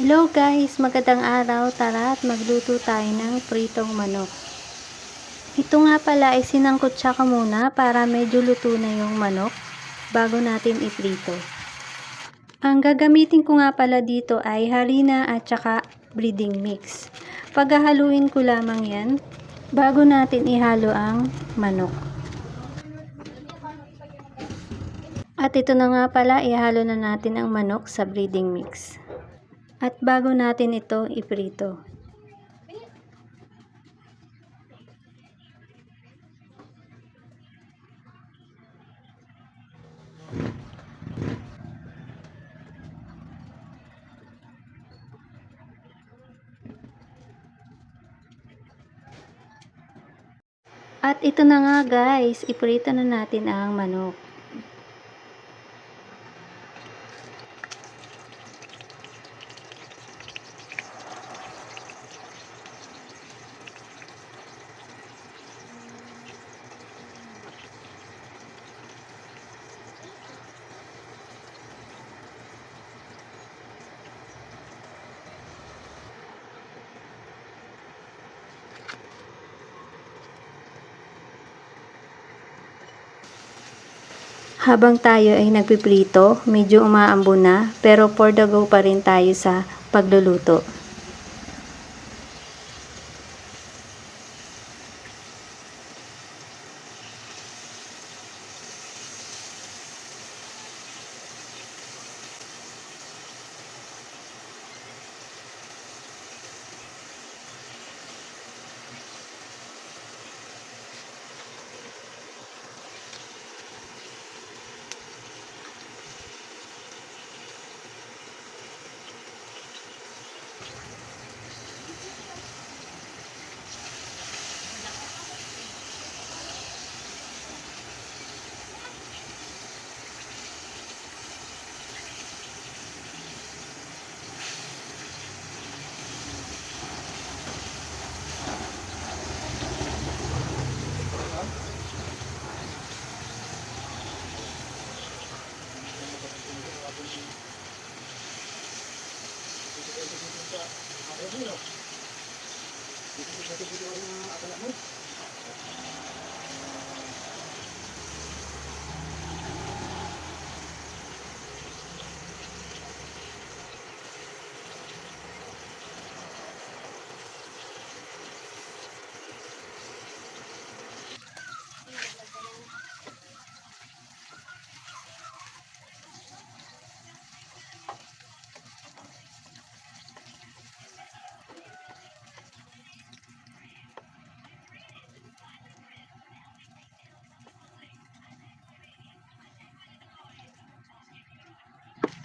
Hello guys, magandang araw. Tara at magluto tayo ng pritong manok. Ito nga pala ay sinangkot siya ka muna para medyo luto na yung manok bago natin iprito. Ang gagamitin ko nga pala dito ay harina at saka breeding mix. Paghahaluin ko lamang yan bago natin ihalo ang manok. At ito na nga pala, ihalo na natin ang manok sa breeding mix. At bago natin ito iprito. At ito na nga guys, iprito na natin ang manok. Habang tayo ay nagpiprito, medyo umaambo na, pero for the go pa rin tayo sa pagluluto. Dito sa ating video ang akala mo.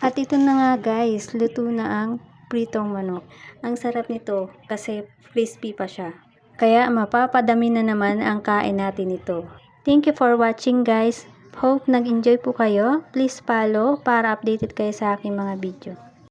At ito na nga guys, luto na ang pritong manok. Ang sarap nito kasi crispy pa siya. Kaya mapapadami na naman ang kain natin ito. Thank you for watching guys. Hope nag-enjoy po kayo. Please follow para updated kayo sa aking mga video.